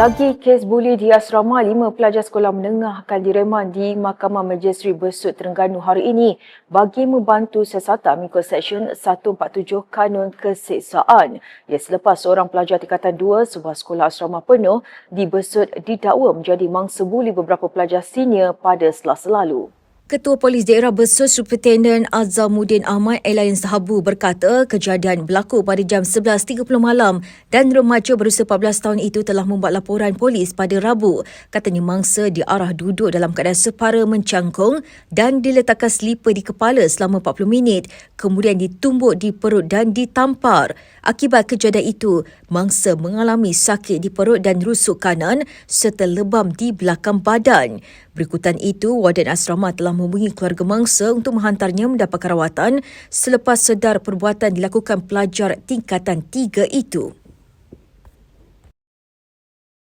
Lagi kes buli di asrama, lima pelajar sekolah menengah akan direman di Mahkamah Majistri Besut Terengganu hari ini bagi membantu siasatan mengikut Seksyen 147 Kanun Keseksaan. Ya, selepas seorang pelajar tingkatan 2 sebuah sekolah asrama penuh di Besut didakwa menjadi mangsa buli beberapa pelajar senior pada selasa lalu. Ketua Polis Daerah Besut Superintendent Azamuddin Ahmad Elayan Sahabu berkata kejadian berlaku pada jam 11.30 malam dan remaja berusia 14 tahun itu telah membuat laporan polis pada Rabu. Katanya mangsa diarah duduk dalam keadaan separa mencangkung dan diletakkan selipar di kepala selama 40 minit kemudian ditumbuk di perut dan ditampar. Akibat kejadian itu, mangsa mengalami sakit di perut dan rusuk kanan serta lebam di belakang badan. Berikutan itu, warden asrama telah menghubungi keluarga mangsa untuk menghantarnya mendapat rawatan selepas sedar perbuatan dilakukan pelajar tingkatan tiga itu.